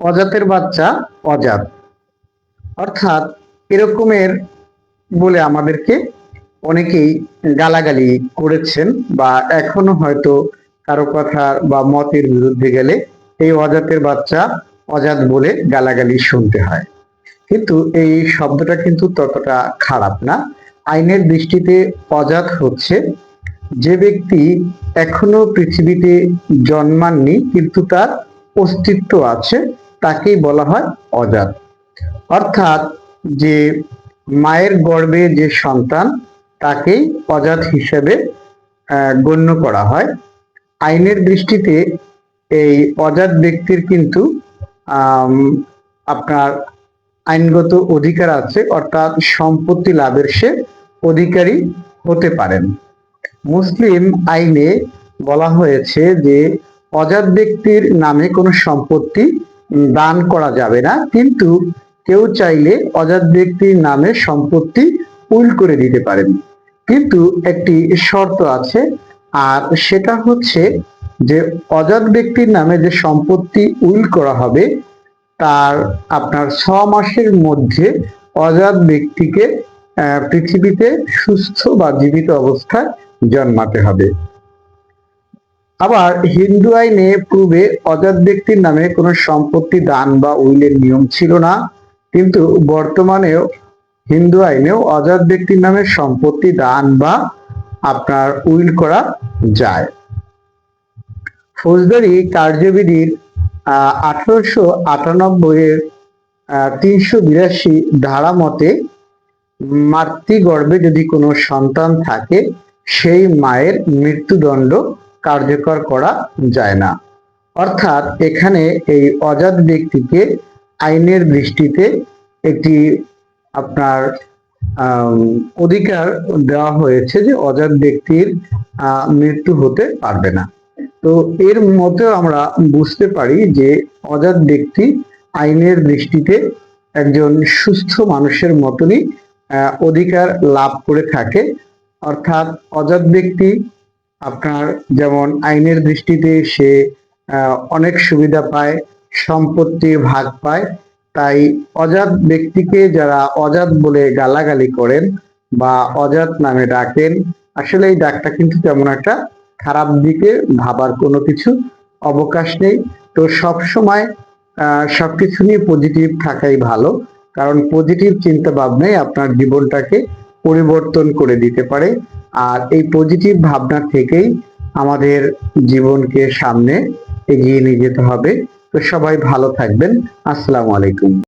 অজাতের বাচ্চা অজাত। অর্থাৎ এরকমের বলে আমাদেরকে অনেকেই গালাগালি করেছেন বা এখনও হয়তো কারও কথার বা মতের বিরুদ্ধে গেলে এই অজাতের বাচ্চা অজাত বলে গালাগালি শুনতে হয়। কিন্তু এই শব্দটা কিন্তু ততটা খারাপ না। আইনের দৃষ্টিতে অজাত হচ্ছে যে ব্যক্তি এখনও পৃথিবীতে জন্মাননি কিন্তু তার অস্তিত্ব আছে তাকেই বলা হয় অজাত। অর্থাৎ যে মায়ের গর্ভে যে সন্তান, তাকেই অজাত হিসেবে গণ্য করা হয়। আইনের দৃষ্টিতে এই অজাত ব্যক্তির কিন্তু আপনার আইনগত অধিকার আছে, অর্থাৎ সম্পত্তি লাভের সে অধিকারী হতে পারেন। মুসলিম আইনে বলা হয়েছে যে, অজাত ব্যক্তির নামে কোনো সম্পত্তি দান করা যাবে না, কিন্তু কেউ চাইলে অজাত ব্যক্তির নামে সম্পত্তি উইল করে দিতে পারেন। কিন্তু একটি শর্ত আছে, আর সেটা হচ্ছে যে অজাত ব্যক্তির নামে যে সম্পত্তি উইল করা হবে, তার আপনার ছ মাসের মধ্যে অজাত ব্যক্তিকে পৃথিবীতে সুস্থ বা জীবিত অবস্থায় জন্মাতে হবে। আবার হিন্দু আইনে পূর্বে অজাত ব্যক্তির নামে কোনো সম্পত্তি, দান বা উইলের নিয়ম ছিল না। কিন্তু বর্তমানেও হিন্দু আইনেও অজাত ব্যক্তির নামে সম্পত্তি, দান বা আপনার উইল করা যায়। ফৌজদারি কার্যবিধির আঠারোশো আটানব্বই এর তিনশো বিরাশি ধারা মতে মাতৃগর্ভে যদি কোনো সন্তান থাকে, সেই মায়ের মৃত্যুদণ্ড কার্যকর করা যায় না। অর্থাৎ এখানে এই অজাত ব্যক্তিকে আইনের দৃষ্টিতে একটি আপনার অধিকার দেওয়া হয়েছে যে অজাত ব্যক্তির মৃত্যু হতে পারবে না। তো এর মধ্যেও আমরা বুঝতে পারি যে অজাত ব্যক্তি আইনের দৃষ্টিতে একজন সুস্থ মানুষের মতনই অধিকার লাভ করে থাকে। অর্থাৎ অজাত ব্যক্তি আপনার যেমন আইনের দৃষ্টিতে সে অনেক সুবিধা পায় সম্পত্তি ভাগ পায়, তাই অজাত ব্যক্তিকে যারা অজাত বলে গালাগালি করেন বা অজাত নামে ডাকেন আসলে এই ডাকটা কিন্তু তেমন একটা খারাপ দিকে ভাবার কোনো কিছু অবকাশ নেই। তো সব সময় সবকিছু নিয়ে পজিটিভ থাকাই ভালো, কারণ পজিটিভ চিন্তা ভাবনাই আপনার জীবনটাকে পরিবর্তন করে দিতে পারে। আর এই পজিটিভ ভাবনা থেকেই আমাদের জীবনকে সামনে এগিয়ে নিয়ে যেতে হবে। তো সবাই ভালো থাকবেন। আসসালামু আলাইকুম।